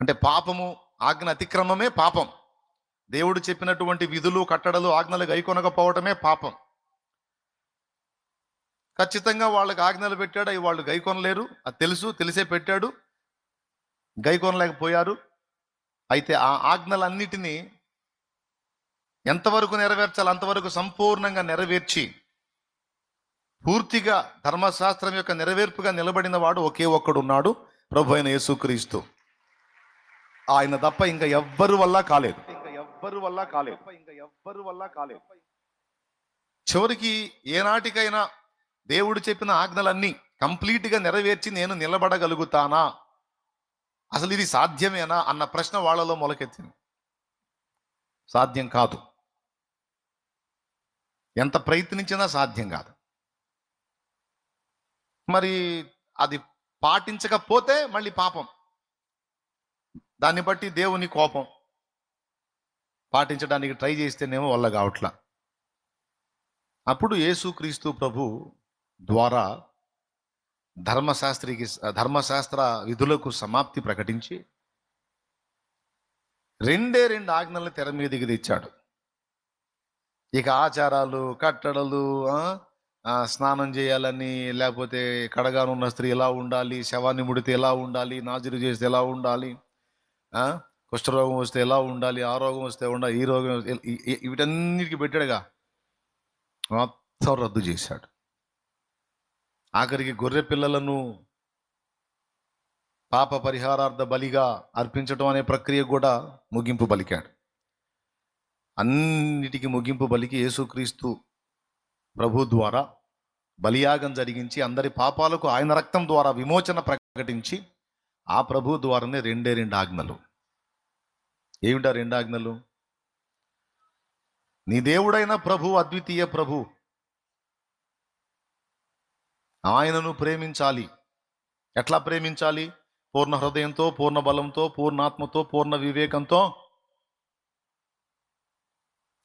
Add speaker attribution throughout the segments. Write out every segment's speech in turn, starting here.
Speaker 1: అంటే పాపము ఆజ్ఞ అతిక్రమమే పాపం. దేవుడు చెప్పినటువంటి విధులు కట్టడలు ఆజ్ఞలు గైకొనకపోవటమే పాపం. ఖచ్చితంగా వాళ్ళకి ఆజ్ఞలు పెట్టాడు అవి వాళ్ళు గైకొనలేరు. అది తెలుసు తెలిసే పెట్టాడు గైకొనలేకపోయారు. అయితే ఆ ఆజ్ఞలన్నిటినీ ఎంతవరకు నెరవేర్చాలి అంతవరకు సంపూర్ణంగా నెరవేర్చి పూర్తిగా ధర్మశాస్త్రం యొక్క నెరవేర్పుగా నిలబడిన వాడు ఒకే ఒక్కడున్నాడు ప్రభు అయిన యేసుక్రీస్తు. ఆయన తప్ప ఇంకా ఎవ్వరు వల్ల కాలేదు. ఇంకా ఎవ్వరు వల్ల కాలేదు. ఇంకా ఎవ్వరు వల్ల కాలేదు. చివరికి ఏనాటికైనా దేవుడు చెప్పిన ఆజ్ఞలన్నీ కంప్లీట్గా నెరవేర్చి నేను నిలబడగలుగుతానా? అసలు ఇది సాధ్యమేనా? అన్న ప్రశ్న వాళ్ళలో మొలకెత్తింది. సాధ్యం కాదు. ఎంత ప్రయత్నించినా సాధ్యం కాదు. మరి అది పాటించకపోతే మళ్ళీ పాపం. దాన్ని బట్టి దేవుని కోపం. పాటించడానికి ట్రై చేస్తేనేమో వల్ల కావట్లా. అప్పుడు యేసుక్రీస్తు ప్రభు ద్వారా ధర్మశాస్త్రికి ధర్మశాస్త్ర విధులకు సమాప్తి ప్రకటించి రెండే రెండు ఆజ్ఞలను తెర మీదకి తెచ్చాడు. ఇక ఆచారాలు కట్టడలు స్నానం చేయాలని లేకపోతే కడగానున్న స్త్రీ ఎలా ఉండాలి శవాన్ని ముడితే ఎలా ఉండాలి నాజురు చేస్తే ఎలా ఉండాలి కుష్ఠరోగం వస్తే ఎలా ఉండాలి? ఆ రోగం వస్తే ఉండాలి ఈ రోగం వస్తే- వీటన్నిటికీ పెట్టాడుగా. మొత్తం రద్దు చేశాడు. ఆఖరికి గొర్రె పిల్లలను పాప పరిహారార్థ బలిగా అర్పించడం అనే ప్రక్రియ కూడా ముగింపు బలికాడు. అన్నిటికీ ముగింపు బలికి యేసుక్రీస్తు ప్రభు ద్వారా బలియాగం జరిగించి అందరి పాపాలకు ఆయన రక్తం ద్వారా విమోచన ప్రకటించి ఆ ప్రభు ద్వారానే రెండే రెండు ఆజ్ఞలు. ఏమిటా రెండు ఆజ్ఞలు? నీ దేవుడైన ప్రభు అద్వితీయ ప్రభు. ఆయనను ప్రేమించాలి. ఎట్లా ప్రేమించాలి? పూర్ణ హృదయంతో పూర్ణ బలంతో పూర్ణాత్మతో పూర్ణ వివేకంతో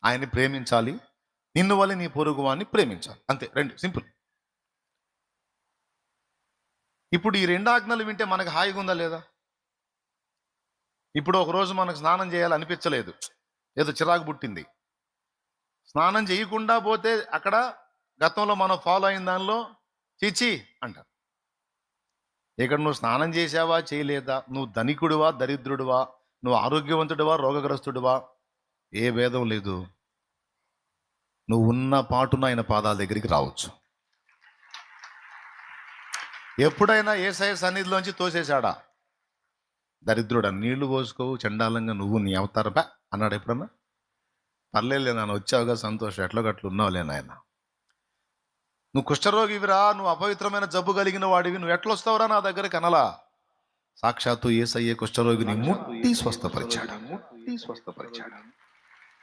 Speaker 1: ఆయన్ని ప్రేమించాలి. నిన్ను వల్ల నీ పొరుగువాన్ని ప్రేమించాలి. అంతే రెండు సింపుల్. ఇప్పుడు ఈ రెండు ఆజ్ఞలు వింటే మనకు హాయిగా ఉందా లేదా? ఇప్పుడు ఒకరోజు మనకు స్నానం చేయాలి అనిపించలేదు ఏదో చిరాకు పుట్టింది. స్నానం చేయకుండా పోతే అక్కడ గతంలో మనం ఫాలో అయిన దానిలో చీచి అంటారు. ఇక్కడ నువ్వు స్నానం చేసావా చేయలేదా? నువ్వు ధనికుడివా? దరిద్రుడివా? నువ్వు ఆరోగ్యవంతుడివా? రోగగ్రస్తుడివా? ఏ భేదం లేదు. నువ్వు ఉన్న పాటున ఆయన పాదాల దగ్గరికి రావచ్చు. ఎప్పుడైనా ఏసఐ సన్నిధిలోంచి తోసేశాడా? దరిద్రుడా నీళ్ళు పోసుకోవు చండాలంగా నువ్వు నీ అవతారం. పా అన్నాడు ఎప్పుడన్నా? పర్లేదు నాన్న వచ్చావుగా సంతోషం. ఎట్లా గట్లు ఉన్నావులే నాయన. నువ్వు కుష్ఠరోగివిరా నువ్వు అపవిత్రమైన జబ్బు కలిగిన వాడివి. నువ్వు ఎట్లా వస్తావురా నా దగ్గర కనలా? సాక్షాత్తు ఏసయ్యే కుష్ఠరోగిని ముట్టి స్వస్థపరిచాడు. ముట్టి స్వస్థపరిచాడు.